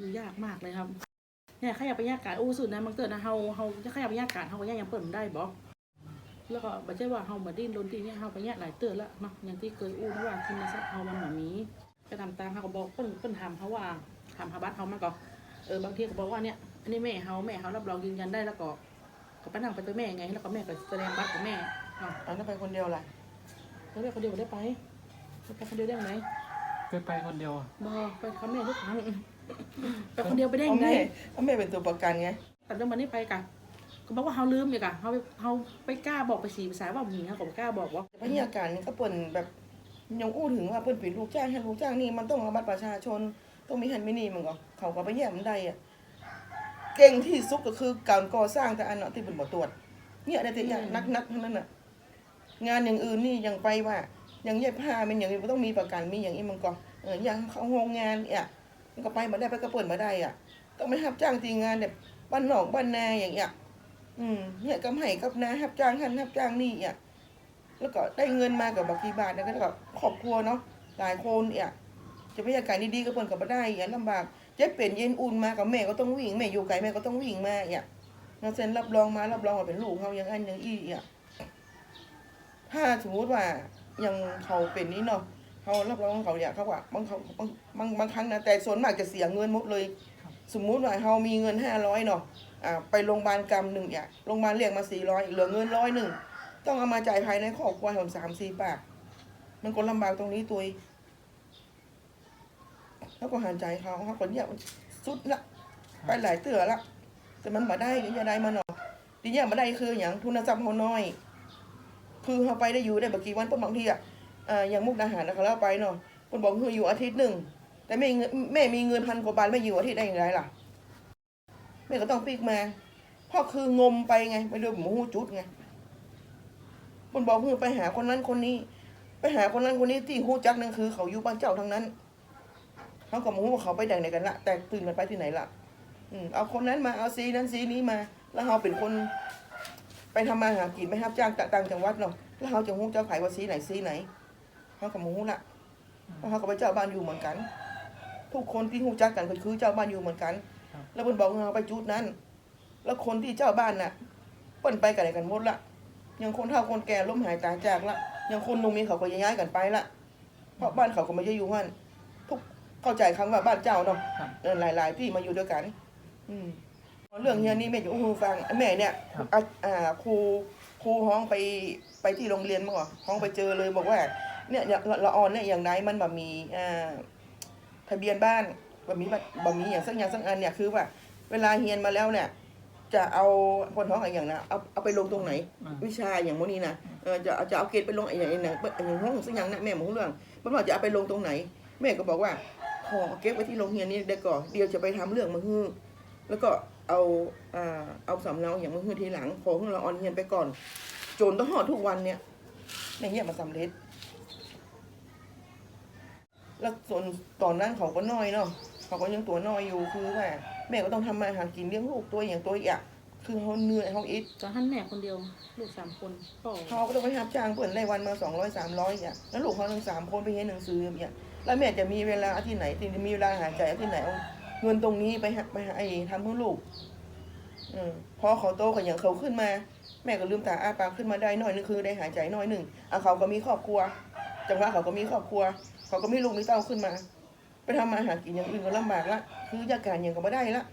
อยู่ยากมากเลยครับเนี่ยขยับไปยากการอู้สุดนะมันเกิดนะเฮาเฮาจะขยับไปยากการเฮาก็ยังยังเปิดมันได้บ่แล้วก็บ่ใช่ว่าเฮาบ่ดิ้นรนที่เนี่ยเฮาไปเนี่ยหลายเตือนละเนาะอย่างที่เคยอู้นะว่าทุนทรัพย์เฮามันบ่มีก็ทำตามเฮาก็บอกเพิ่นเพิ่นถามเขาว่าถามหาบัตรเฮามาก็เออบางทีก็บอกว่าเนี่ยอันนี้แม่เฮาแม่เฮารับรองยืนยันได้แล้วก็ก็ไปนั่งไปตัวแม่ไงแล้วก็แม่ก็แสดงบัตรของแม่เนาะอันนั้นไปคนเดียวล่ะแล้วแม่คนเดียวบ่ได้ไปไปคนเดียวได้ไหมเคยไปคนเดียวอะบ่ไปกับแม่ทุกครั้ง ไปคนเดียวไปได้เอายังไงแม่เอาแม่เป็นตัวประกันไงแต่เรื่องมันนี่ไปกะก็บอกว่าเขาลืมอยู่กะเขาไปเขาไปกล้าบอกไปสีภาษาว่าหมีเขาก็บ่กล้าบอกว่าพยาการนี่ก็เปิ่นแบบยังอู้ถึงว่าเปิ่นเป็นลูกจ้างให้ลูกจ้างนี่มันต้องเอาบัตรประชาชนต้องมีหันมินี่มันก็เขาก็ไปแย่มันได้อะเก่งที่สุดก็คือการก่อสร้างแต่อันเนาะที่เป็นบ่ตรวจเนี่ยได้แต่อย่างนักนักๆทั้งนั้นน่ะงานอย่างอื่นนี่ยังไปว่าอย่างเย็บผ้ามันอย่างนี้มันต้องมีประกันมีอย่างนี้มันก็เอออย่างเขาโรงงานเนี่ย มันก็ไปมาได้ไปก็เปิดมาได้อะต้องไม่รับจ้างตีงงานแบบบ้านหนอกบ้านนาอย่างเงี้ยอืมเนี่ยกำไห้กับนารับจ้างหันรับจ้างนี่อะแล้วก็ได้เงินมากับบากี่บาทแล้วก็กับครอบครัวเนาะหลายคนเนี่ยจะไม่อยากการดีๆก็เปิดกับมาได้อย่างลำบากเจ๊เป็นเย็นอุ่นมากับแม่ก็ต้องวิ่งแม่อยู่ไกลแม่ก็ต้องวิ่งมาเนี่ยเราเซนรับรองมารับรองว่าเป็นลูกเขาอย่างอันอย่างอีอะถ้าสมมติว่ายังเขาเป็นนี้เนาะ เขารับรองเขาเนี่ยเขาว่าบางเขาบางบางบางครั้งนะแต่ส่วนมากจะเสียเงินหมดเลย สมมุติว่าเขามีเงินห้าร้อยเนาะอ่าไปโรงพยาบาลกรรมหนึ่งอย่างโรงพยาบาลเรียกมาสี่ร้อยเหลือเงินร้อยหนึ่งต้องเอามาจ่ายภายในครอบครัวผมสามสี่ปาก มันก็ลำบากตรงนี้ตัวเองแล้วก็หันใจเขาเขาคนเนี่ยสุดละไปหลายเตือละแต่มันมาได้ก็จะได้มาหน่อยทีเนี้ยมาได้คืออย่างทุนทรัพย์เขาน้อย คือเขาไปได้อยู่ได้บางกี่วันเพิ่นบางทีอะ อย่างมุกดาหารนะคะแล้วไปเนาะเพิ่นบอกคืออยู่อาทิตย์หนึ่งแต่แม่แม่มีเงินพันกว่าบาทไม่อยู่อาทิตย์ได้อย่างไรล่ะแม่ก็ต้องปีกมาพราะคืองมไปไงไปโดยหมูจุดไงมันบอกเพื่อไปหาคนนั้นคนนี้ ไปหาคนนั้นคนนี้ที่หูจักนั่นคือ เขาอยู่บ้านเจ้าทั้งนั้นเขาก็มูว่าเขาไปแดงไหนกันละแต่ตื่นกันไปที่ไหนละอืมเอาคนนั้นมาเอาสีนั้นสีนี้มา แล้วเขาเป็นคน ไปทำมาหากินไปรับจ้างต่างจังหวัดเนาะแล้วเขาจะหูเจ้าขายว่าสีไหนสีไหน เขาก็มาหูละเพราะเขาก็ไปเจ้าบ้านอยู่เหมือนกัน ทุกคนที่หูจักกันก็คือเจ้าบ้านอยู่เหมือนกัน แล้วเพิ่นบอกว่าเอาไปจุดนั้น แล้วคนที่เจ้าบ้านน่ะเปิ้นไปกันไหนกันหมดละยังคนเฒ่าคนแก่ล้มหายตายจากละยังคนหนุ่มมีเขาก็ย้ายกันไปละเพราะบ้านเขาก็ไม่ได้อยู่หันทุกเข้าใจคำว่าบ้านเจ้าเนาะครับเออหลาย ๆ ที่มาอยู่ด้วยกัน อืมเรื่องเนี้ยนี่แม่จะอู้หูฟังแม่เนี่ยครับอะอ่าครูครูห้องไปไปที่โรงเรียนมาก่อนห้องไปเจอเลยบอกว่า เนี่ยเนี่ยละละออนเนี่ยอย่างไรมันแบบมีอ่าทะเบียนบ้านบะมีบัตรบะมีอย่างสักอย่างสักอันเนี่ยคือว่า เวลาเฮียนมาแล้วเนี่ย จะเอาคนท้องอะไรอย่างนะเอาเอาไปลงตรงไหนอ่าวิชาอย่างพวกนี้นะเออจะเอาจะเอาเกณฑ์ไปลงอะไรอย่างอย่างอย่างห้องสักอย่างนะแม่บอกเรื่องมันบอกจะเอาไปลงตรงไหน แม่ก็บอกว่าขอเก็บไว้ที่โรงเรียนนี้ได้ก่อนเดี๋ยวจะไปทำเรื่องมาฮือแล้วก็เอาอ่าเอาสำเนาอย่างมาฮือทีหลังขอให้เราออนเฮียนไปก่อนจนต้องหอดทุกวันเนี่ยในเงี้ยมาสำเร็จ แล้วส่วนตอนนั้นเขาก็น้อยเนาะเขาก็ยังตัวน้อยอยู่คือว่าแม่ก็ต้องทำมาหากินเลี้ยงลูกตัวอย่างตัวอีกอะคือเขาเหนื่อยเขาอิดตอนท่านแม่คนเดียว ลูกสามคนพ่อเขาก็ต้องไปรับจ้างเปิดรายวันมาสองร้อยสามร้อยอะแล้วลูกเขาทั้งสามคนไปเรียนหนังสืออย่างเงี้ยแล้วแม่จะมีเวลาที่ไหนที่จะมีเวลาหายใจที่ไหนเอาเงินตรงนี้ไปหาไปหาไอ้ทำเพื่อลูกอืมพอเขาโตกันอย่างเขาขึ้นมา แม่ก็ลืมตาอ้าปากขึ้นมาได้หน่อยนึงคือได้หายใจหน่อยหนึ่งอะเขาก็มีครอบครัว จังหวะเขาก็มีครอบครัว เขาก็มีลูกมีเต้าขึ้นมา ไปทำมาหากินอย่างอื่นก็ลำบากละคือยากการอย่างก็ไม่ได้ละ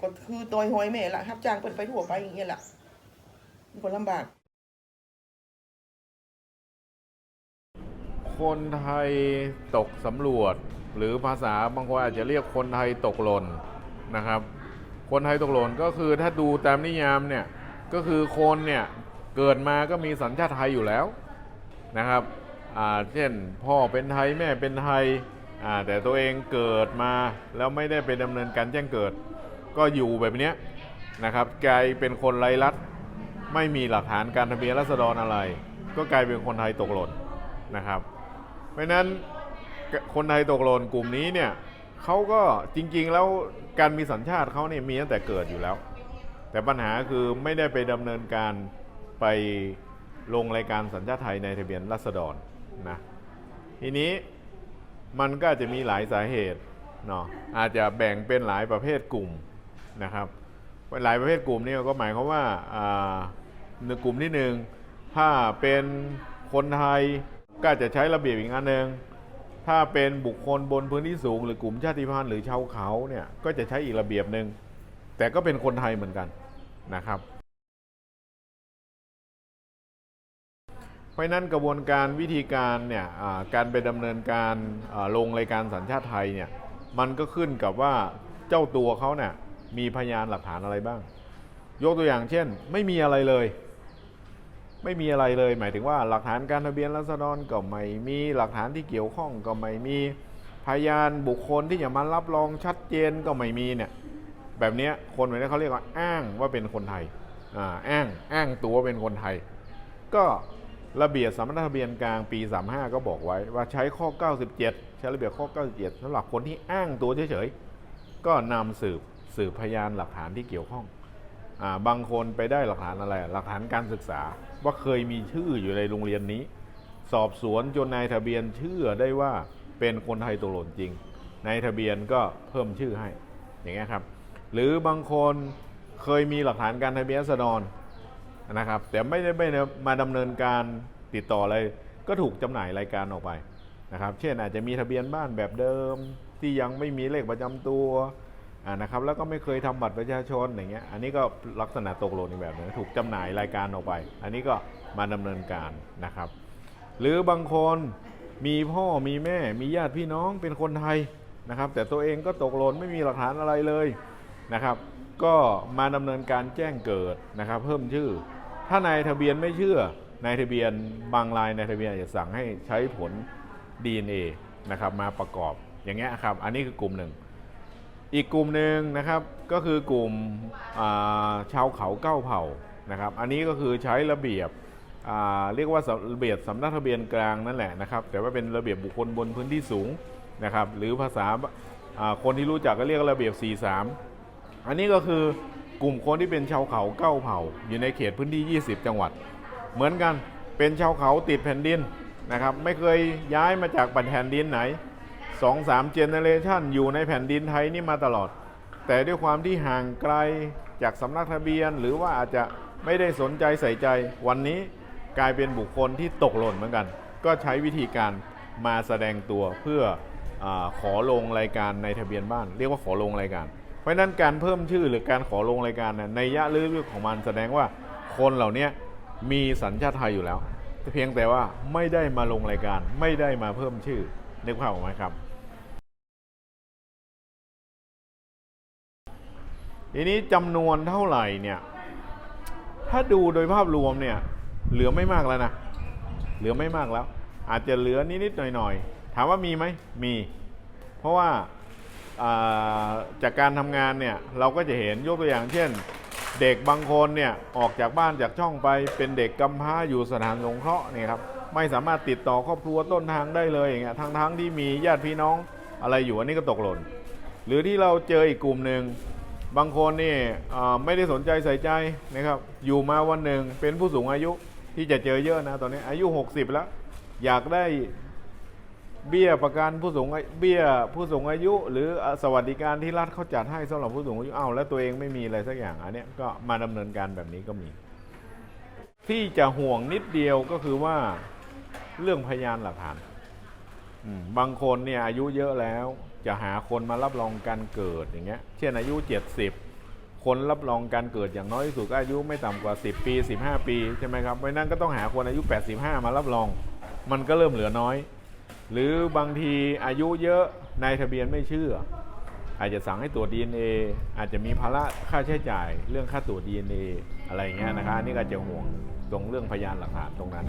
ก็คือตัวหอยแม่ละรับจ้างเปิดไปทั่วไปอย่างเงี้ยละมันก็ลำบาก คนไทยตกสำรวจ หรือภาษาบางคนอาจจะเรียกคนไทยตกหล่นนะครับ คนไทยตกหล่นก็คือถ้าดูตามนิยามเนี่ยก็คือคนเนี่ยเกิดมาก็มีสัญชาติไทยอยู่แล้วนะครับ เช่นพ่อเป็นไทยแม่เป็นไทยอ่าแต่ตัวเองเกิดมาแล้วไม่ได้ไปดำเนินการแจ้งเกิด ก็อยู่แบบนี้นะครับกลายเป็นคนไร้รัฐไม่มีหลักฐานการทะเบียนราษฎรอะไร ก็กลายเป็นคนไทยตกหล่นนะครับ เพราะนั้นคนไทยตกหล่นกลุ่มนี้เนี่ยเขาก็จริงๆแล้วการมีสัญชาติเขาเนี่ยมีตั้งแต่เกิดอยู่แล้ว แต่ปัญหาคือไม่ได้ไปดำเนินการไปลงรายการสัญชาติไทยในทะเบียนราษฎร นะทีนี้มันก็จะมีหลายสาเหตุเนาะอาจจะแบ่งเป็นหลายประเภทกลุ่มนะครับหลายประเภทกลุ่มนี่ก็หมายความว่าอ่าในกลุ่มที่หนึ่งถ้าเป็นคนไทยก็จะใช้ระเบียบอีกอันหนึ่งถ้าเป็นบุคคลบนพื้นที่สูง หรือกลุ่มชาติพันธุ์หรือชาวเขาเนี่ยก็จะใช้อีกระเบียบหนึ่งแต่ก็เป็นคนไทยเหมือนกันนะครับ เพราะนั้นกระบวนการวิธีการเนี่ยการไปดำเนินการลงรายการสัญชาติไทยเนี่ยมันก็ขึ้นกับว่าเจ้าตัวเขาเนี่ยมีพยานหลักฐานอะไรบ้าง ยกตัวอย่างเช่น ไม่มีอะไรเลย ไม่มีอะไรเลย หมายถึงว่าหลักฐานการทะเบียนราษฎรก็ไม่มีหลักฐานที่เกี่ยวข้องก็ไม่มีพยานบุคคลที่จะมารับรองชัดเจนก็ไม่มีเนี่ยแบบนี้คนแบบนี้เขาเรียกว่าอ้างว่าเป็นคนไทยอ้างอ้างตัวเป็นคนไทย ก็ ระเบียบสำนักทะเบียนกลางปี 35 ก็บอกไว้ว่าใช้ข้อ 97 ใช้ระเบียบข้อ 97สำหรับคนที่อ้างตัวเฉยๆ ก็นำสืบสืบพยานหลักฐานที่เกี่ยวข้องอบางคนไปได้หลักฐานอะไร หลักฐานการศึกษาว่าเคยมีชื่ออยู่ในโรงเรียนนี้ สอบสวนจนนายทะเบียนเชื่อได้ว่าเป็นคนไทยตัวหล่นจริงนายทะเบียนก็เพิ่มชื่อให้อย่างเงี้ยครับ หรือบางคนเคยมีหลักฐานการทะเบียนราษฎร นะครับ แต่ไม่ได้ไม่ได้มาดำเนินการติดต่ออะไร ก็ถูกจำหน่ายรายการออกไปนะครับ เช่นอาจจะมีทะเบียนบ้านแบบเดิม ที่ยังไม่มีเลขประจำตัวอ่านะครับ แล้วก็ไม่เคยทำบัตรประชาชนอย่างเงี้ย อันนี้ก็ลักษณะตกหล่นอีกแบบหนึงถูกจำหน่ายรายการออกไป อันนี้ก็มาดำเนินการนะครับ หรือบางคนมีพ่อมีแม่มีญาติพี่น้องเป็นคนไทยนะครับ แต่ตัวเองก็ตกหล่นไม่มีหลักฐานอะไรเลยนะครับ ก็มาดำเนินการแจ้งเกิดนะครับ เพิ่มชื่อ ถ้านายทะเบียนไม่เชื่อนายทะเบียนบางรายนายทะเบียนอาจจะสั่งให้ใช้ผล DNA นะครับมาประกอบอย่างเงี้ยครับ อันนี้คือกลุ่มหนึ่ง อีกกลุ่มหนึ่งนะครับก็คือกลุ่มาชาวเขาเก้าเผ่านะครับ อันนี้ก็คือใช้ระเบียบเรียกว่าระเบียบสำนักทะเบียนกลางนั่นแหละนะครับ แต่ว่าเป็นระเบียบบุคคลบนพื้นที่สูงนะครับ หรือภาษาาคนที่รู้จักก็เรียกระเบียบ 43 อันนี้ก็คือ กลุ่มคนที่เป็นชาวเขาเก้าเผ่า อยู่ในเขตพื้นที่ 20 จังหวัด เหมือนกันเป็นชาวเขาติดแผ่นดินนะครับ ไม่เคยย้ายมาจากแผ่นดินไหนสองสามเจเนเรชันอยู่ในแผ่นดินไทยนี่มาตลอด แต่ด้วยความที่ห่างไกลจากสำนักทะเบียน หรือว่าอาจจะไม่ได้สนใจใส่ใจ วันนี้กลายเป็นบุคคลที่ตกหล่นเหมือนกัน ก็ใช้วิธีการมาแสดงตัวเพื่ออขอลงรายการในทะเบียนบ้าน เรียกว่าขอลงรายการ ราะนั้นการเพิ่มชื่อหรือการขอลงรายการเนี่ยในยะลึกๆของมันแสดงว่าคนเหล่านี้มีสัญชาติไทยอยู่แล้วเพียงแต่ว่าไม่ได้มาลงรายการ ไม่ได้มาเพิ่มชื่อนึกภาพออกไหมครับ ทีนี้จำนวนเท่าไหร่เนี่ยถ้าดูโดยภาพรวมเนี่ยเหลือไม่มากแล้วนะเหลือไม่มากแล้ว อาจจะเหลือนิดๆหน่อยๆถามว่ามีไหมมี เพราะว่า จากการทำงานเนี่ยเราก็จะเห็นยกตัวอย่างเช่น เด็กบางคนเนี่ยออกจากบ้านจากช่องไปเป็นเด็กกำพร้าอยู่สถานสงเคราะห์เนี่ยครับไม่สามารถติดต่อครอบครัวต้นทางได้เลยอย่างเงี้ยทั้งทั้งที่มีญาติพี่น้องอะไรอยู่อันนี้ก็ตกหล่น หรือที่เราเจออีกกลุ่มหนึ่งบางคนนี่ไม่ได้สนใจใส่ใจนะครับอยู่มาวันหนึ่งเป็นผู้สูงอายุที่จะเจอเยอะนะตอนนี้อายุ 60 แล้ว อยากได้ เบี้ยประกันผู้สูงอายุเบี้ยผู้สูงอายุ หรือสวัสดิการที่รัฐเขาจัดให้สำหรับผู้สูงอายุอ้าวแล้วตัวเองไม่มีอะไรสักอย่างอันนี้ก็มาดำเนินการแบบนี้ก็มี ที่จะห่วงนิดเดียวก็คือว่าเรื่องพยานหลักฐานบางคนเนี่ยอายุเยอะแล้ว จะหาคนมารับรองการเกิดอย่างเงี้ย เช่นอายุ 70 คนรับรองการเกิดอย่างน้อยที่สุดก็อายุไม่ต่ำกว่า 10 ปี 15 ปีใช่ไหมครับเพราะนั้นก็ต้องหาคนอายุ 85 มารับรอง มันก็เริ่มเหลือน้อย หรือบางทีอายุเยอะนายทะเบียนไม่เชื่อ อาจจะสั่งให้ตรวจ DNA อาจจะมีภาระค่าใช้จ่ายเรื่องค่าตรวจ DNA อะไรอย่างเงี้ยนะคะอันนี่ก็จะห่วงตรงเรื่องพยานหลักฐานตรงนั้น